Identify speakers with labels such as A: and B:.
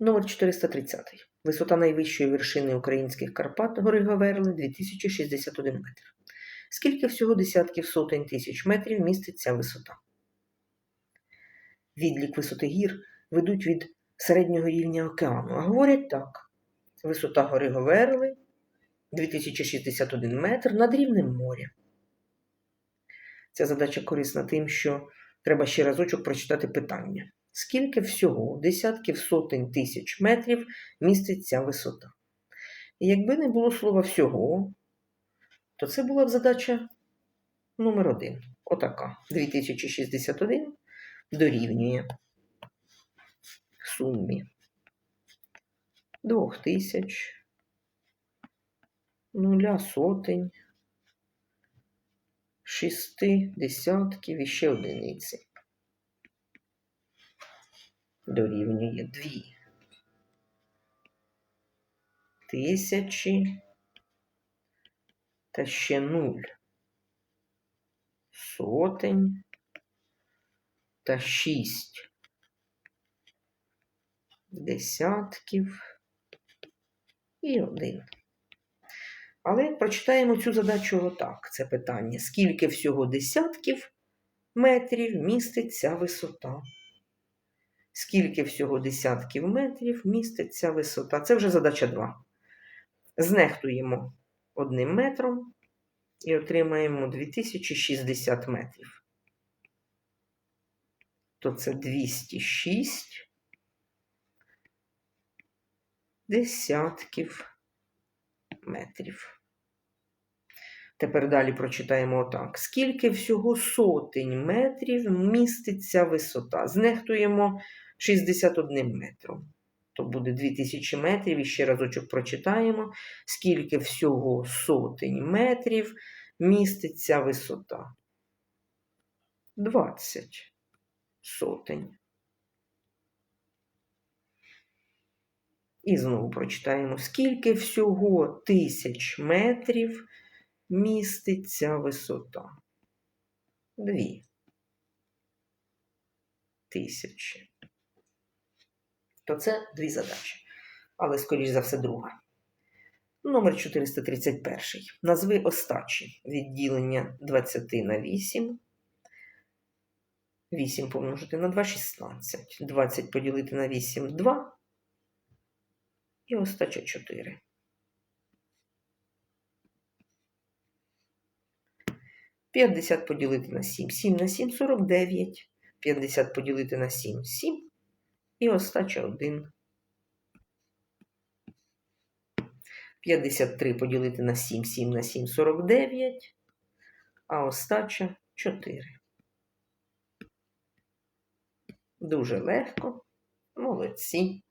A: Номер 430. Висота найвищої вершини українських Карпат гори Говерли 2061 метр. Скільки всього десятків сотень тисяч метрів містить ця висота? Відлік висоти гір ведуть від середнього рівня океану, а говорять так. Висота гори Говерли 2061 метр над рівнем моря. Ця задача корисна тим, що треба ще разочок прочитати питання. Скільки всього десятків сотень тисяч метрів містить ця висота? І якби не було слова всього, то це була б задача номер один. Отака. 2061 дорівнює сумі 2000 нуля сотень, шести десятків і ще одиниці. Дорівнює дві тисячі та ще нуль сотень та шість десятків і один. Але прочитаємо цю задачу отак. Це питання. Скільки всього десятків метрів містить ця висота? Скільки всього десятків метрів містить ця висота? Це вже задача 2. Знехтуємо одним метром і отримаємо 2060 метрів. То це 206 десятків метрів. Тепер далі прочитаємо отак. Скільки всього сотень метрів міститься висота? Знехтуємо 61 метром. То буде 2000 метрів. І ще разочок прочитаємо. Скільки всього сотень метрів міститься висота? 20 сотень. І знову прочитаємо, скільки всього тисяч метрів містить ця висота. Дві тисячі. То це дві задачі. Але, скоріш за все, друга. Номер 431. Назви остачі відділення 20 на 8. 8 помножити на 2 16. 20 поділити на 8 2. І остача 4. П'ятдесят поділити на 7. 7 на 7 – 49. 50 поділити на 7 – 7. І остача 1. 53 поділити на 7, 7 на 7 – 49. А остача 4. Дуже легко. Молодці.